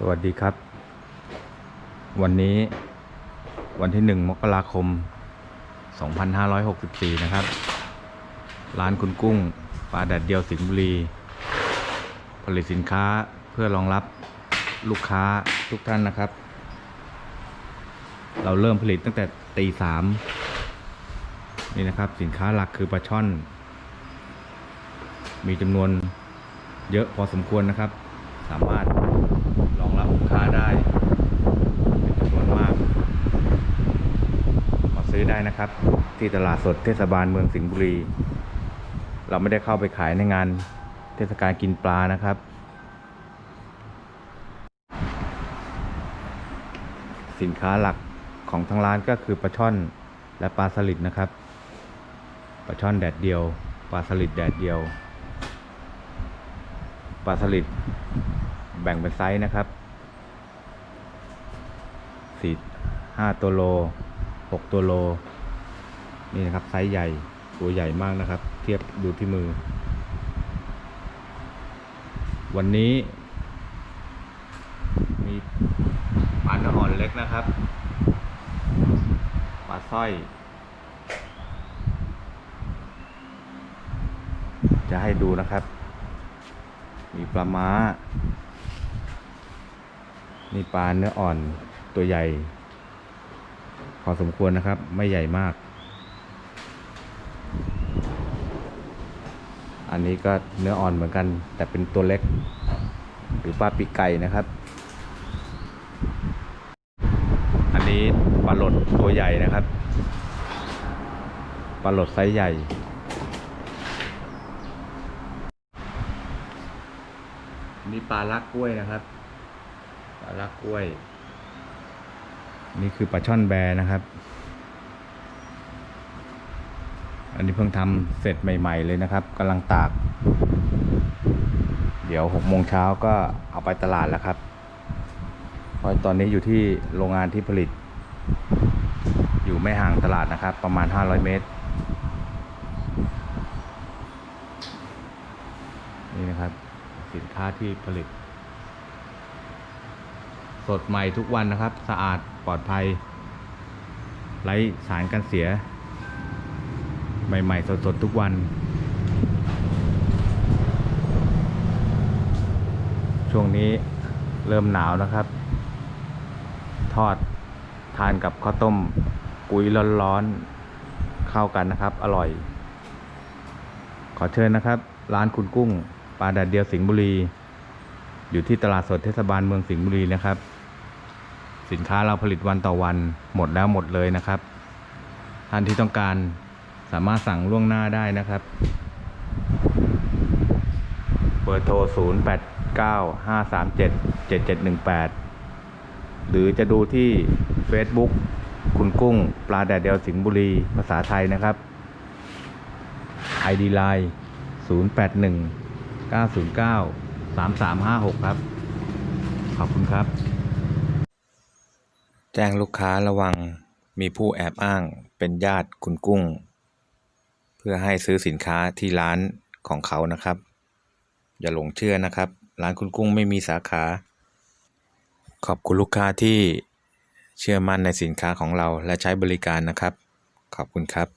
สวัสดีครับ วันนี้วันที่หนึ่งมกราคม 2564 นะครับ ร้านคุณกุ้งปลาแดดเดียวสิงห์บุรี ผลิตสินค้าเพื่อรองรับลูกค้าทุกท่านนะครับ เราเริ่มผลิตตั้งแต่ตีสามนี่นะครับสินค้าหลักคือปลาช่อน มีจำนวนเยอะพอสมควรนะครับ สามารถรองรับลูกค้าได้เป็นจำนวนมากมาซื้อ ได้นะครับ ที่ตลาดสดเทศบาลเมืองสิงห์บุรี เราไม่ได้เข้าไปขายในงานเทศกาลกินปลานะครับ สินค้าหลักของทางร้านก็คือปลาช่อนและปลาสลิดนะครับปลาช่อนแดดเดียวปลาสลิดแดดเดียวปลาสลิดแบ่งเป็นไซส์นะครับสี่ห้าตัวโล หกตัวโล นี่นะครับไซส์ใหญ่ตัวใหญ่มากนะครับ เทียบดูที่มือ วันนี้ มีปลาเนื้ออ่อนเล็กนะครับปลาสร้อย จะให้ดูนะครับ มีปลาม้านี่ปลาเนื้ออ่อนตัวใหญ่ อสมควรนะครับ ไม่ใหญ่มาก อันนี้ก็เนื้ออ่อนเหมือนกัน แต่เป็นตัวเล็ก หรือปลาปีกไก่นะครับ อันนี้ปลาหลดตัวใหญ่นะครับปลาหลดไซส์ใหญ่นี่ปลาลักกล้วยนะครับ ปลาลักกล้วย นี่คือปลาช่อนแบนะครับ อันนี้เพิ่งทำเสร็จใหม่ ๆ เลยนะครับกำลังตาก เดี๋ยวหกโมงเช้าก็เอาไปตลาดแล้วครับเพราะตอนนี้อยู่ที่โรงงานที่ผลิต อยู่ไม่ห่างตลาดนะครับ ประมาณ 500 เมตร นี่นะครับ สินค้าที่ผลิต สดใหม่ทุกวันนะครับ สะอาดปลอดภัย ไร้สารกันเสีย ใหม่ๆ สดๆ ทุกวัน ช่วงนี้เริ่มหนาวนะครับ ทอดทานกับข้าวต้มกุ้ยร้อนๆเข้ากันนะครับ อร่อย ขอเชิญนะครับ ร้านคุณกุ้งปลาแดดเดียวสิงห์บุรี อยู่ที่ตลาดสดเทศบาลเมืองสิงห์บุรีนะครับ สินค้าเราผลิตวันต่อวันหมดแล้วหมดเลยนะครับ ท่านที่ต้องการสามารถสั่งล่วงหน้าได้นะครับ เบอร์โทร 0 8 9 5 3 7 7 7 1 8 หรือจะดูที่ Facebook คุณกุ้งปลาแดดเดียวสิงห์บุรีภาษาไทยนะครับ ID Line 081 909 3356 ครับ ขอบคุณครับ แจ้งลูกค้าระวังมีผู้แอบอ้างเป็นญาติคุณกุ้ง เพื่อให้ซื้อสินค้าที่ร้านของเขานะครับ อย่าหลงเชื่อนะครับ ร้านคุณกุ้งไม่มีสาขา ขอบคุณลูกค้าที่เชื่อมั่นในสินค้าของเราและใช้บริการนะครับ ขอบคุณครับ